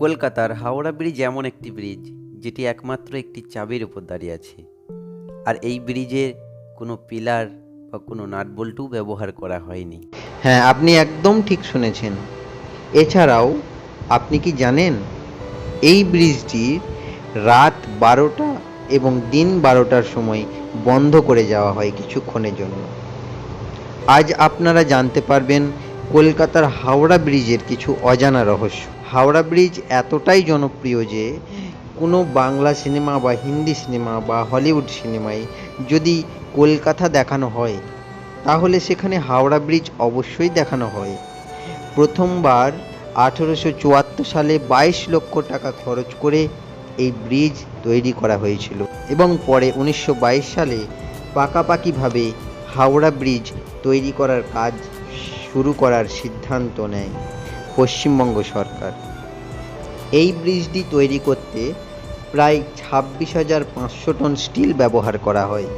কলকাতার হাওড়া ব্রিজ এমন একটি ব্রিজ, যেটি একমাত্র একটি চাবির উপর দাঁড়িয়ে আছে। আর এই ব্রিজের কোনো পিলার বা কোনো নাটবল্টু ব্যবহার করা হয়নি। হ্যাঁ আপনি একদম ঠিক শুনেছেন। এছাড়াও, আপনি কি জানেন, এই ব্রিজটি রাত বারোটা এবং দিন বারোটার সময় বন্ধ করে যাওয়া হয় কিছুক্ষণের জন্য। আজ আপনারা জানতে পারবেন কলকাতার হাওড়া ব্রিজের কিছু অজানা রহস্য। হাওড়া ব্রিজ এতটাই জনপ্রিয় যে কোনো বাংলা সিনেমা বা হিন্দি সিনেমা বা হলিউড সিনেমায় যদি কলকাতা দেখানো হয়, তাহলে সেখানে হাওড়া ব্রিজ অবশ্যই দেখানো হয়। প্রথমবার আঠেরোশো চুয়াত্তর সালে বাইশ লক্ষ টাকা খরচ করে এই ব্রিজ তৈরি করা হয়েছিল এবং পরে উনিশশো বাইশ সালে পাকাপাকিভাবে হাওড়া ব্রিজ তৈরি করার কাজ শুরু করার সিদ্ধান্ত নেয়। পশ্চিমবঙ্গ সরকার। এই ব্রিজটি তৈরি করতে প্রায় ছাব্বিশ হাজার পাঁচশো টন স্টিল ব্যবহার করা হয়।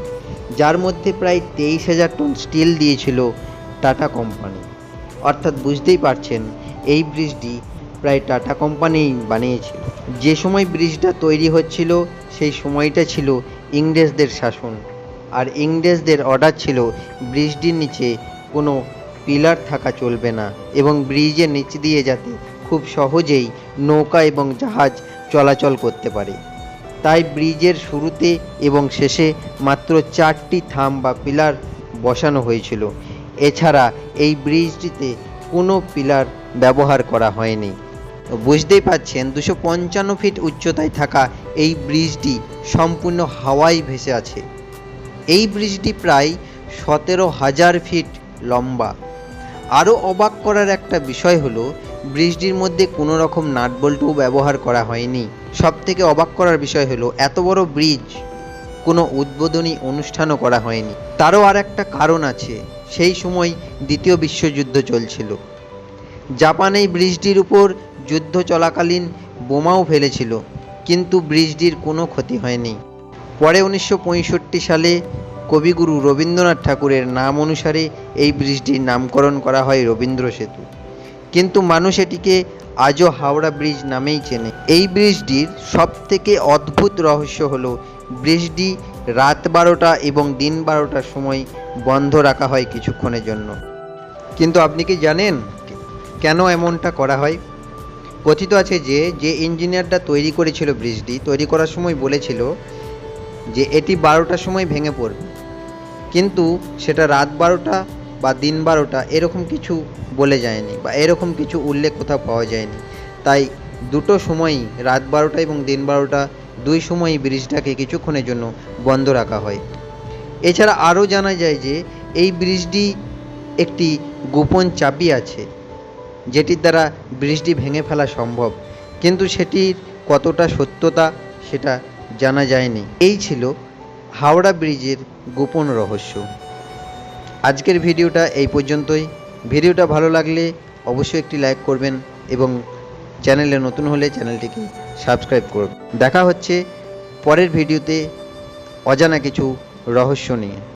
যার মধ্যে প্রায় তেইশ হাজার টন স্টিল দিয়েছিল টাটা কোম্পানি। অর্থাৎ বুঝতেই পারছেন, এই ব্রিজটি প্রায় টাটা কোম্পানি বানিয়েছিল যে সময় ব্রিজটা তৈরি হচ্ছিল, সেই সময়টা ছিল ইংরেজদের শাসন। আর ইংরেজদের অর্ডার ছিল, ব্রিজটির নিচে কোনো পিলার থাকা চলবে না এবং ব্রিজের নিচ দিয়ে যাতে খুব সহজেই নৌকা এবং জাহাজ চলাচল করতে পারে। তাই ব্রিজের শুরুতে এবং শেষে মাত্র চারটি থাম বা পিলার বসানো হয়েছিল। এছাড়া এই ব্রিজটিতে কোনো পিলার ব্যবহার করা হয়নি। বুঝতেই পাচ্ছেন, দুশো পঞ্চান্ন ফিট উচ্চতায় থাকা এই ব্রিজটি সম্পূর্ণ হাওয়ায় ভেসে আছে। এই ব্রিজটি প্রায় সতেরো হাজার ফিট লম্বা। আরও অবাক করার একটা বিষয় হলো ব্রিজটির মধ্যে কোনো রকম নাটবল্টুও ব্যবহার করা হয়নি। সব থেকে অবাক করার বিষয় হলো, এত বড় ব্রিজ, কোনো উদ্বোধনী অনুষ্ঠানও করা হয়নি। তারও আর একটা কারণ আছে, সেই সময় দ্বিতীয় বিশ্বযুদ্ধ চলছিল। জাপান এই ব্রিজটির উপর যুদ্ধ চলাকালীন বোমাও ফেলেছিল, কিন্তু ব্রিজটির কোনো ক্ষতি হয়নি। পরে উনিশশো পঁয়ষট্টি সালে কবিগুরু রবীন্দ্রনাথ ঠাকুরের নাম অনুসারে এই ব্রিজটির নামকরণ করা হয় রবীন্দ্র সেতু। কিন্তু মানুষ এটিকে আজও হাওড়া ব্রিজ নামেই চেনে। এই ব্রিজটির সবথেকে অদ্ভুত রহস্য হলো, ব্রিজটি রাত বারোটা এবং দিন বারোটার সময় বন্ধ রাখা হয় কিছুক্ষণের জন্য। কিন্তু আপনি কি জানেন কেন এমনটা করা হয়? কথিত আছে যে যে ইঞ্জিনিয়ারটা তৈরি করেছিল ব্রিজটি, তৈরি করার সময় বলেছিল যে, এটি বারোটার সময় ভেঙে পড়বে। কিন্তু সেটা রাত বারোটা বা দিন বারোটা এরকম কিছু বলে যায়নি বা এরকম কিছু উল্লেখ কোথাও পাওয়া যায়নি। তাই দুটো সময়ই রাত বারোটা এবং দিন বারোটা, দুই সময়ই ব্রিজটাকে কিছুক্ষণের জন্য বন্ধ রাখা হয়। এছাড়া আরও জানা যায় যে এই ব্রিজটি একটি গোপন চাবি আছে, যেটির দ্বারা ব্রিজটি ভেঙে ফেলা সম্ভব। কিন্তু সেটির কতটা সত্যতা সেটা জানা যায়নি। এই ছিল হাওড়া ব্রিজের গোপন রহস্য। আজকের ভিডিওটা এই পর্যন্তই। ভিডিওটা ভালো লাগলে অবশ্যই একটি লাইক করবেন এবং চ্যানেলে নতুন হলে চ্যানেলটিকে সাবস্ক্রাইব করবেন দেখা হচ্ছে পরের ভিডিওতে অজানা কিছু রহস্য নিয়ে।